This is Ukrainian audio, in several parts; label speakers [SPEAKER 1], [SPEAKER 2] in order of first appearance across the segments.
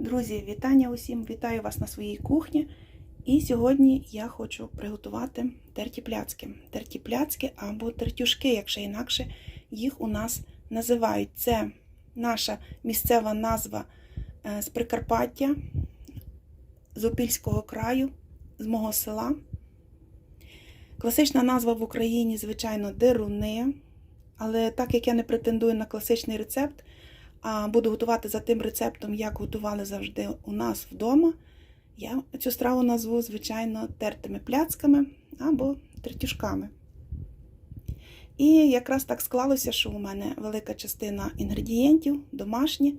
[SPEAKER 1] Друзі, вітання усім! Вітаю вас на своїй кухні. І сьогодні я хочу приготувати терті пляцки. Терті пляцки або тертюшки, якщо інакше їх у нас називають. Це наша місцева назва е, з Прикарпаття, з Опільського краю, з мого села. Класична назва в Україні, звичайно, деруни. Але так як я не претендую на класичний рецепт, буду готувати за тим рецептом, як готували завжди у нас вдома, я цю страву назву, звичайно, тертими пляцками або тертюшками. І якраз так склалося, що у мене велика частина інгредієнтів домашні.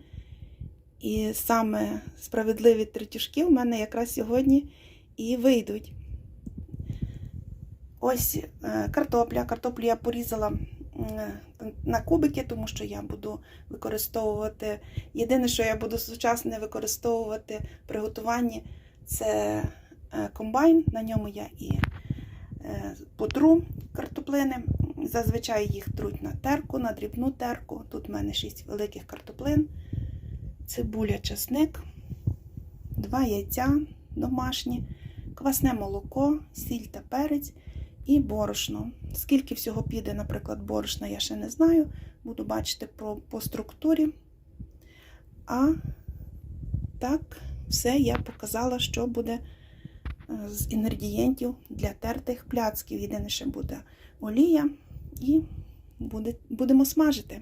[SPEAKER 1] І саме справедливі третюшки у мене якраз сьогодні і вийдуть. Ось е, картопля. Картоплю я порізала на кубики, тому що я буду використовувати. Єдине, що я буду сучасне використовувати при готуванні, це е, комбайн. На ньому я і е, потру картоплини. Зазвичай їх труть на терку, на дрібну терку. Тут в мене 6 великих картоплин, цибуля, чесник, 2 яйця домашні, квасне молоко, сіль та перець і борошно. Скільки всього піде, наприклад, борошна, я ще не знаю. Буду бачити по, по структурі. А так, все я показала, що буде з інгредієнтів для тертих пляцків. Єдине, ще буде олія і буде, будемо смажити.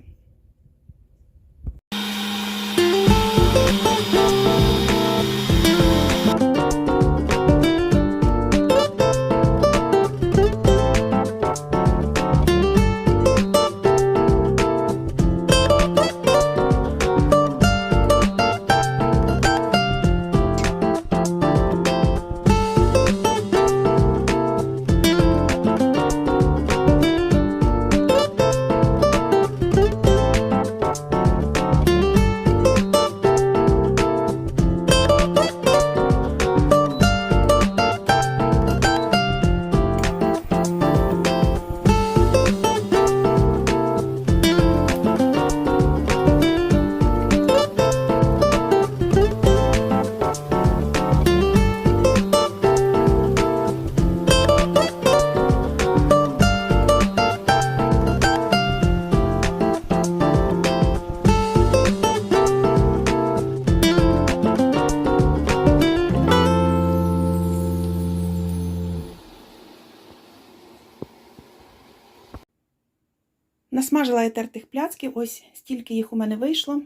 [SPEAKER 1] Насмажила я тертих пляцків, ось стільки їх у мене вийшло.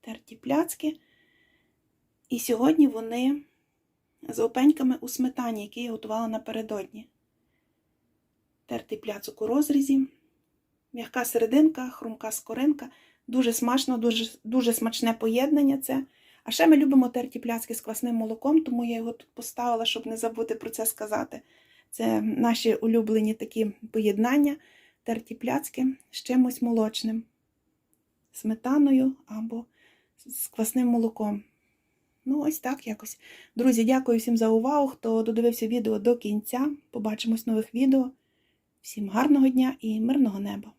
[SPEAKER 1] Терті пляцки. І сьогодні вони з опеньками у сметані, які я готувала напередодні. Тертий пляцок у розрізі, м'яка серединка, хрумка скоринка. Дуже смачно, дуже, дуже смачне поєднання це. А ще ми любимо терті пляцки з квасним молоком, тому я його тут поставила, щоб не забути про це сказати. Це наші улюблені такі поєднання терті пляцки з чимось молочним, сметаною або з квасним молоком. Ну, ось так якось. Друзі, дякую всім за увагу, хто додивився відео до кінця. Побачимось нових відео. Всім гарного дня і мирного неба!